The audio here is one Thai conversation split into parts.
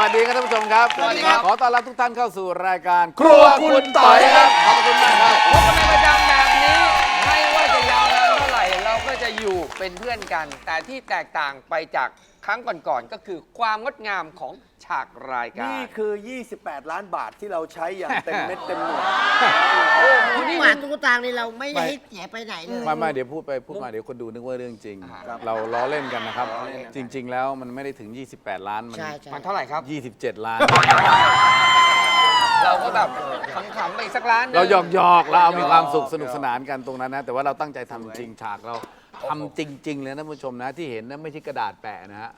วัสดีครับท่านผู้ชมครับ สวัสดีครับ ขอต้อนรับทุกท่านเข้าสู่รายการ ครัวคุณต่อยครับ ขอบคุณมากครับพบกันเป็นประจำ ก็จะอยู่เป็นเพื่อนกัน แต่ที่แตกต่างไปจากครั้งก่อนๆก็คือความงดงามของฉากรายการนี่คือ 28 ล้านบาทที่เราใช้อย่างเต็มเม็ดเต็มหน่วย ทุกบาททุกสตางค์นี่เราไม่ได้ให้เสียไปไหนเลยไมาไม่เดี๋ยวพูดไปพูดมาเดี๋ยวคนดูนึกว่าเรื่องจริง ครับเราล้อเล่นกันนะครับจริง ๆ แล้วมันไม่ได้ถึง 28 ล้าน มัน ใช่ใช่มันเท่าไหร่ครับ 27 ล้าน เราก็แบบขำๆไปอีกสักร้านหนึ่ง เราหยอกหยอกๆเราเอามีความสุขสนุกสนานกันตรงนั้นนะ แต่ว่าเราตั้งใจทำจริงฉากเรา ทำจริง ๆ เลยนะท่านผู้ชมนะที่เห็นนะไม่ใช่กระดาษแปะนะฮะ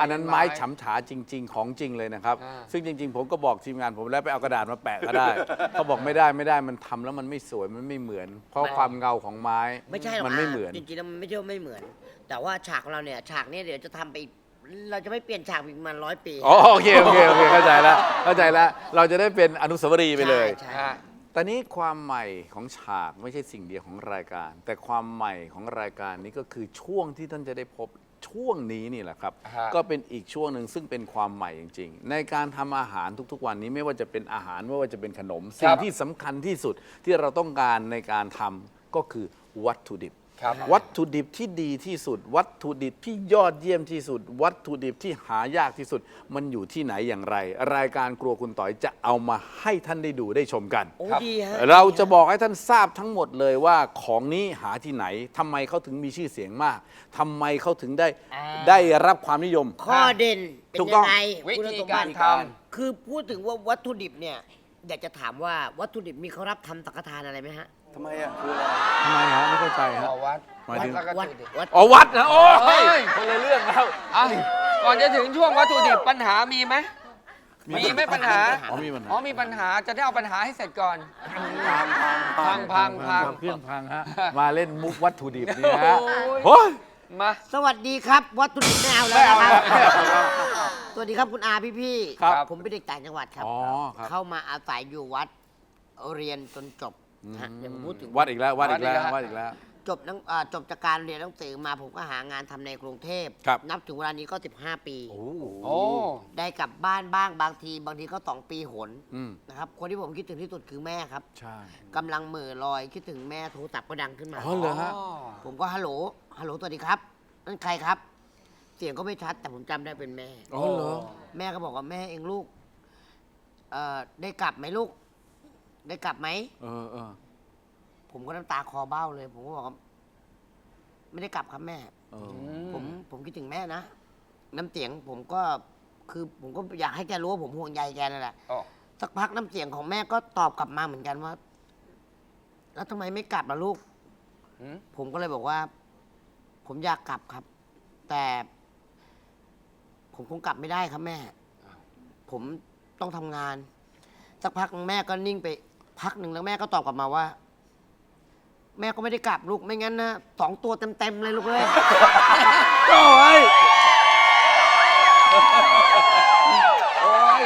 อันนั้นไม้ฉำฉาจริง ๆ ของจริงเลยนะครับ ซึ่งจริง ๆ ผมก็บอกทีมงานผมแล้วไปเอากระดาษมาแปะก็ได้ เขาบอกไม่ได้ไม่ได้มันทำแล้วมันไม่สวยมันไม่เหมือน เพราะความเงาของไม้ไม่ใช่หรอกมันไม่เหมือนจริงๆแล้วมันไม่ใช่ว่าไม่เหมือน แต่ว่าฉากของเราเนี่ยฉากเนี้เดี๋ยวจะทำไปอีกเราจะไม่เปลี่ยนฉากอีกประมาณร้อยปี อ๋อโอเคโอเคโอเคเข้าใจแล้วเข้าใจแล้วเราจะได้เป็นอนุสาวรีย์ไปเลย ใช่ฮะ ตอนนี้ความใหม่ของฉากไม่ใช่สิ่งเดียวของรายการ แต่ความใหม่ของรายการนี้ก็คือช่วงที่ท่านจะได้พบช่วงนี้นี่แหละครับ ฮะ ก็เป็นอีกช่วงหนึ่งซึ่งเป็นความใหม่จริง ๆ ในการทำอาหารทุกๆวันนี้ไม่ว่าจะเป็นอาหารไม่ว่าจะเป็นขนม สิ่งที่สำคัญที่สุดที่เราต้องการในการทำก็คือวัตถุดิบ ครับวัตถุดิบที่ดีที่สุด วัตถุดิบที่ยอดเยี่ยมที่สุด วัตถุดิบที่หายากที่สุด มันอยู่ที่ไหนอย่างไร รายการครัวคุณต่อยจะเอามาให้ท่านได้ดูได้ชมกัน โอ้ครับดีฮะเราจะบอกให้ท่านทราบทั้งหมดเลยว่าของนี้หาที่ไหนทำไมเขาถึงมีชื่อเสียงมากทำไมเขาถึงได้ได้รับความนิยม ข้อเด่นเป็นถูกต้ยัองงไงวิคุณธีสมกาบัรติทคือพูดถึงว่าวัตถุดิบเนี่ย อยากจะถามว่าวัตถุดิบมีเขารับทำสังฆทานอะไรไหมฮะ ทำไมอะคืออะไรทำไมฮะไม่เข้าใจำฮะ เอาวัดหมายถึงแล้วก็วัดจุดดิวัดอ๋อวัดนะโอ้เฮ้ยยคนละเรื่องแล้วอะก่อนจะถึงช่วงวัตถุดิบปัญหามีไหมมีไหมปัญหาอ๋อมีปัญหาอ๋อมีปัญหาจะได้เอาปัญหาให้เสร็จก่อน พังพังพังพังพังเครื่องพังฮะ มาเล่นมุกวัตถุดิบนี่ฮะโอ้ยโอ้ยมาสวัสดีครับวัตถุดิบไม่เอาแล้วไม่เอานะครับแล้วสวัสดีครับคุณอาพี่พี่ๆครับผมเป็นเด็กต่างจังหวัดครับ อ๋อครับ เข้ามาอาศัยอยู่วัดเรียนจนจบนะ ฮะเดี๋ยวผมพูดถึงวัดอีกแล้ววัดอีกแล้ววัวัดดอีอีกกแล้แล้ววจบหนังอ่าจบจากการเรียนหนังสือมาผมก็หางานทำในกรุงเทพ ครับ นับถึงเวลานี้ก็ 15 ปี โอ้โหโอ้ได้กลับบ้านบ้างบางทีบางทีก็2ปีหนอืมนะครับ คนที่ผมคิดถึงที่สุดคือแม่ครับใช่กำลังเหม่อลอยคิดถึงแม่โทรศัพท์ก็ดังขึ้นมา อ๋อเหรอฮะ ผมก็ฮัลโหล ฮัลโหลสวัสดีครับ นั่นใครครับ เสียงก็ไม่ชัด แต่ผมจำได้เป็นแม่ อ๋อเหรอ แม่ก็บอกว่าแม่เองลูกเอ่อได้กลับไหมลูก ได้กลับไหม เออเออ ผมก็น้ำตาคลอเบ้าเลย ผมก็บอกว่าไม่ได้กลับครับแม่ เออ ผมผมคิดถึงแม่นะ น้ำเสียงผมก็คือผมก็อยากให้แกรู้ว่าผมห่วงใยแกนั่นแหละ อ๋อ สักพักน้ำเสียงของแม่ก็ตอบกลับมาเหมือนกันว่า แล้วทำไมไม่กลับล่ะลูก หืม ผมก็เลยบอกว่า ผมอยากกลับครับ แต่ ผมคงกลับไม่ได้ครับแม่ ผมต้องทำงาน สักพักแม่ก็นิ่งไป พักหนึ่งแล้วแม่ก็ตอบกลับมาว่า แม่ก็ไม่ได้กลับลูกไม่งั้นนะสองตัวเต็มๆเลยลูกเลยโอ้ยโอ้ย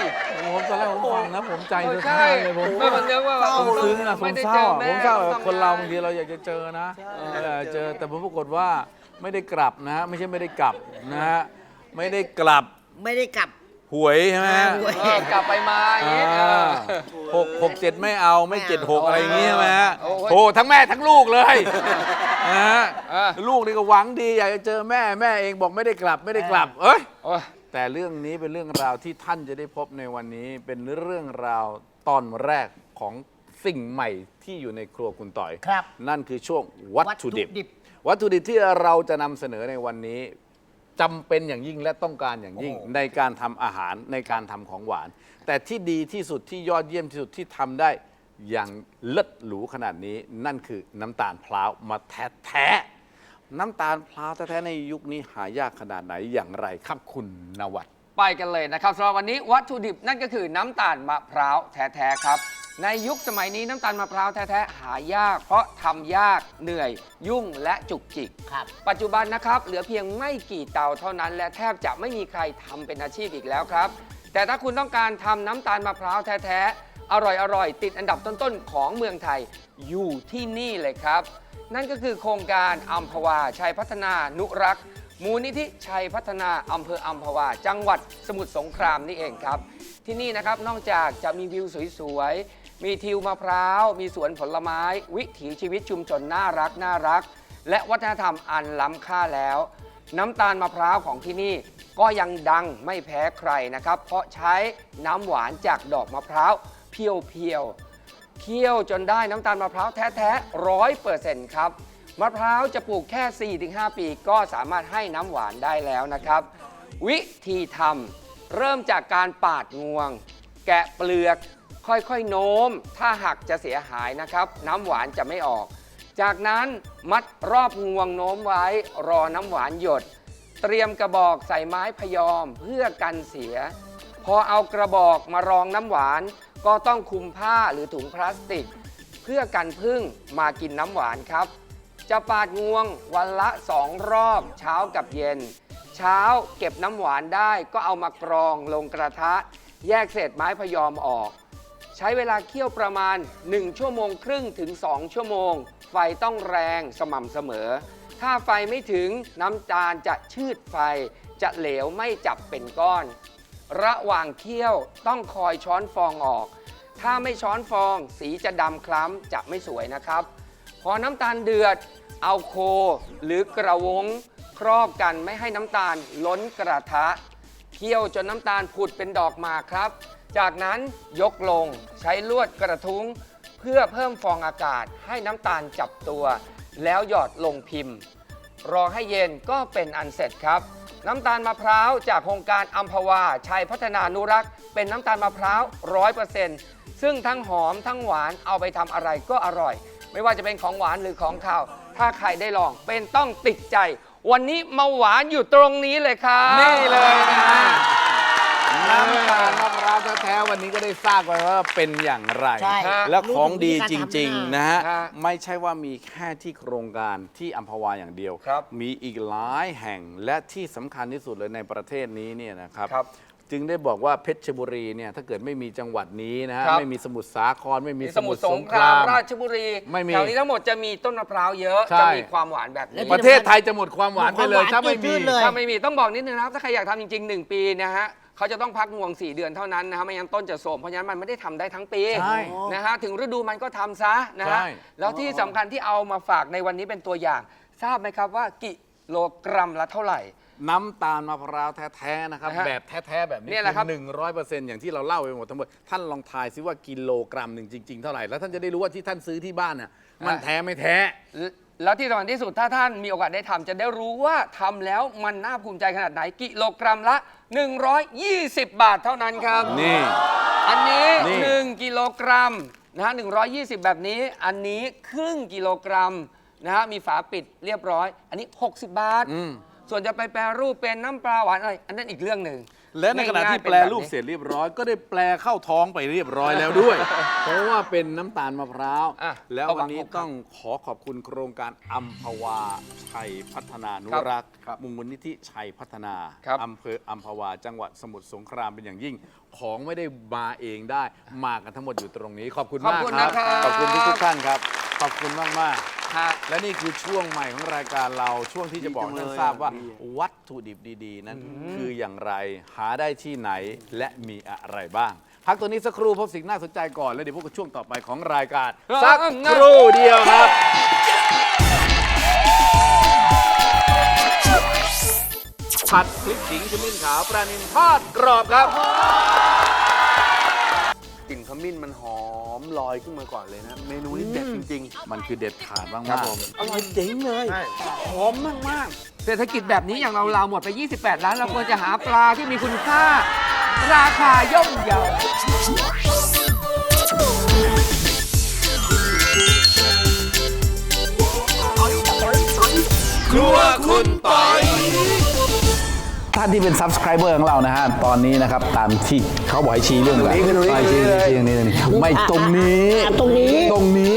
ผมตอนแรกผมฟังนะผมใจเอจะอขาใช่ดเลยผมไม่มันเยอะว่าผมซึ้งอะผไม่มได้เศเจร้าอแม่ผมเศร้าต้องคนเราทำงบางทีเราอยากจะเจอนะเออเจอแต่ผมปรากฏว่าไม่ได้กลับนะ ไม่ใช่ไม่ได้กลับนะฮะไม่ได้กลับ ไม่ได้กลับ หวยใช่ไหมอ่าหวยเออกลับไปมาอย่างงี้เออ หกหกเจ็ดไม่เอาไม่เจ็ดหกอะไรอย่างงี้ใช่ไหมฮะโอ้ยโอ้ทั้งแม่ทั้งลูกเลยนะฮะเออ ลูกนี่ก็หวังดีอยากจะเจอแม่แม่เองบอกไม่ได้กลับไม่ได้กลับ เอ้ย โอ้ย แต่เรื่องนี้เป็นเรื่องราวที่ท่านจะได้พบในวันนี้ เป็นเรื่องราวตอนแรกของสิ่งใหม่ที่อยู่ในครัวคุณต่อย ครับนั่นคือช่วงวัตถุดิบ วัตถุดิบวัตถุดิบที่เราจะนำเสนอในวันนี้ จำเป็นอย่างยิ่งและต้องการอย่างยิ่ง ในการทำอาหารในการทำของหวาน แต่ที่ดีที่สุดที่ยอดเยี่ยมที่สุดที่ทำได้ อย่างเลิศหรูขนาดนี้นั่นคือน้ำตาลพร้าวมาแท้แท้ๆน้ำตาลพร้าวแท้ๆในยุคนี้หายากขนาดไหนอย่างไรครับคุณนวัด ไปกันเลยนะครับสำหรับวันนี้วัตถุดิบนั่นก็คือน้ำตาลมะพร้าวแท้ ๆ ครับ ในยุคสมัยนี้น้ำตาลมะพร้าวแท้ๆหายาก เพราะทำยากเหนื่อย ยุ่งและจุกจิก ครับ ปัจจุบันนะครับ เหลือเพียงไม่กี่เตาเท่านั้น และแทบจะไม่มีใครทำเป็นอาชีพอีกแล้วครับ แต่ถ้าคุณต้องการทำน้ำตาลมะพร้าวแท้ๆอร่อยๆ ติดอันดับต้นๆ ของเมืองไทยอยู่ที่นี่เลยครับ นั่นก็คือโครงการอัมพวาชัยพัฒนานุรักษ์ มูลนิธิชัยพัฒนาอำเภออัมพวา จังหวัดสมุทรสงครามนี่เองครับ ที่นี่นะครับนอกจากจะมีวิวสวยๆ มีทิวมะพร้าว มีสวนผลไม้ วิถีชีวิตชุมชนน่ารักน่ารัก และวัฒนธรรมอันล้ำค่าแล้ว น้ำตาลมะพร้าวของที่นี่ก็ยังดังไม่แพ้ใครนะครับ เพราะใช้น้ำหวานจากดอกมะพร้าวเพียวๆเคี่ยวจนได้น้ำตาลมะพร้าวแท้ๆร้อยเปอร์เซ็นต์ครับมะพร้าวจะปลูกแค่ 4-5 ปีก็สามารถให้น้ำหวานได้แล้วนะครับ วิธีทำเริ่มจากการปาดงวง แกะเปลือก ค่อยๆโน้ม ถ้าหักจะเสียหายนะครับ น้ำหวานจะไม่ออก จากนั้นมัดรอบงวงโน้มไว้รอน้ำหวานหยด เตรียมกระบอกใส่ไม้พยอมเพื่อกันเสีย พอเอากระบอกมารองน้ำหวาน ก็ต้องคุมผ้าหรือถุงพลาสติก เพื่อกันพึ่งมากินน้ำหวานครับ จะปาดงวงวันละสองรอบเช้ากับเย็น เช้าเก็บน้ำหวานได้ก็เอามากรองลงกระทะ แยกเศษไม้พยอมออก ใช้เวลาเคี่ยวประมาณ 1 ชั่วโมงครึ่งถึง 2 ชั่วโมง ไฟต้องแรงสม่ำเสมอ ถ้าไฟไม่ถึงน้ำตาลจะชืดไฟ จะเหลวไม่จับเป็นก้อน ระหว่างเคี่ยวต้องคอยช้อนฟองออก ถ้าไม่ช้อนฟองสีจะดำคล้ำจะไม่สวยนะครับ พอน้ำตาลเดือด เอาโคหรือกระวงครอบกันไม่ให้น้ำตาลล้นกระทะ คี่ยวจนน้ำตาลผุดเป็นดอกหมากครับ จากนั้นยกลงใช้ลวดกระทุ้ง เพื่อเพิ่มฟองอากาศให้น้ำตาลจับตัว แล้วหยอดลงพิมพ์ รอให้เย็นก็เป็นอันเสร็จครับ น้ำตาลมะพร้าวจากโครงการอัมพวาชัยพัฒนานุรักษ์ เป็นน้ำตาลมะพร้าวร้อยเปอร์เซ็นต์ซึ่งทั้งหอมทั้งหวานเอาไปทำอะไรก็อร่อย ไม่ว่าจะเป็นของหวานหรือของข้าว ถ้าใครได้ลองเป็นต้องติดใจ วันนี้มาหวานอยู่ตรงนี้เลยครับนี่เลยนะฮะน้ำตาลมะพร้าวแท้ๆวันนี้ก็ได้ทราบกันว่าเป็นอย่างไร ใช่และของดีจรู้ถึงวิธีการทำริงด้วยนะๆนะฮะ ฮะไม่ใช่ว่ามีแค่ที่โครงการที่อัมพวาอย่างเดียว ครับมีอีกหลายแห่งและที่สำคัญที่สุดเลยในประเทศนี้เนี่ยนะครับ ครับ จึงได้บอกว่าเพชรบุรีเนี่ยถ้าเกิดไม่มีจังหวัดนี้นะฮะครับ ไม่มีสมุทรสาครไม่มีมีสสมุมุททรรสสงงคคราราม มราชบุรีไม่มีแถวนี้ทั้งหมดจะมีต้นมะพร้าวเยอะ ใช่ จะมีความหวานแบบนี้ ประเทศไทยจะหมดความหวานไปเลย ถ้าไม่มีจืดๆเลย ถ้าไม่มีต้องบอกนิดนึงนะครับ ถ้าใครอยากทำจริง ๆ 1 ปีนะฮะเขาจะต้องพักงวง 4 เดือนเท่านั้นนะฮะไม่งั้นต้นจะโทรมเพราะฉะนั้นมันไม่ได้ทำได้ทั้งปีใช่นะฮะถึงฤดูมันก็ทำซะนะฮะใช่ แล้วที่สำคัญที่เอามาฝากในวันนี้เป็นตัวอย่าง ทราบไหมครับว่ากิโลกรัมละเท่าไหร่ น้ำตาลมะพร้าวแท้ๆนะครับ นะฮะแบบแท้ๆแบบนี้เนี่ยแหละครับ หนึ่งร้อยเปอร์เซ็นต์อย่างที่เราเล่าไปหมดทั้งหมดท่านลองทายซิว่ากิโลกรัมหนึ่งจริง ๆ เท่าไหร่แล้วท่านจะได้รู้ว่าที่ท่านซื้อที่บ้านน่ะมันแท้ไม่แท้ แล้วแล้วที่สำคัญที่สุดถ้าท่านมีโอกาสได้ทำจะได้รู้ว่าทำแล้วมันน่าภูมิใจขนาดไหนกิโลกรัมละ 120 บาทเท่านั้นครับ นี่ อันนี้ นี่ 1 กิโลกรัมนะฮะ120 แบบนี้ อันนี้ครึ่งกิโลกรัมนะฮะมีฝาปิดเรียบร้อย อันนี้ 60 บาทอืม ส่วนจะไปแปรรูปเป็นน้ำปลาหวานอะไรอันนั้นอีกเรื่องหนึ่งและในขณะที่ง่ายๆแปลเป็นบบรูปนี้เสร็จเรียบร้อย ก็ได้แปลเข้าท้องไปเรียบร้อยแล้วด้วย เพราะว่าเป็นน้ำตาลมะพร้าว อะแล้ววันนี้ขอบคุณครับต้องขอขอบคุณโครงการอัมพวาชัยพัฒนานุรักษ์ครับมูลนิธิชัยพัฒนาครับอำเภออัมพวาจังหวัดสมุทรสงครามเป็นอย่างยิ่ง ของไม่ได้มาเองได้ มากันทั้งหมดอยู่ตรงนี้ ขอบคุณขอบมากคุณครันะบครับ ขอบคุณทุกๆท่านครับ ขอบคุณมากมากๆ ฮะและนี่คือช่วงใหม่ของรายการเราช่วงที่จะบอกให้ท่านทราบว่า วัตถุดิบดี ๆ นั้นคืออย่างไรหาได้ที่ไหนและมีอะไรบ้าง พักตัวนี้สักครู่พบสิ่งน่าสนใจก่อน แล้วเดี๋ยวพบกับช่วงต่อไปของรายการเออสักเออครู่เดียวครับ ผัดพริกขิงขมิ้นขาวปลานิลทอดกรอบครับ กลิ่นขมิ้นมันหอม ลอยขึ้นมาก่อนเลยนะ เมนูนี้เด็ดจริงมันคือเด็ดขาดมากๆครับๆผมอร่อยเจ๋งเลยหอมมากเศรษฐกิจแบบนี้อย่างเราเราหมดไป 28 ล้าน เราควรจะหาปลาที่มีคุณค่า ราคาย่อมเยาครัวคุณปอยท่านที่เป็น subscriber ของเรานะฮะ ตอนนี้นะครับ ตามที่เขาบอกให้ชี้เรื่องอะไรตรงนี้คือตรงนี้ไปชี้เลยชี้ ตรงนี้ ตรงนี้ไม่ตรงนี้อะตรงนี้ตรงนี้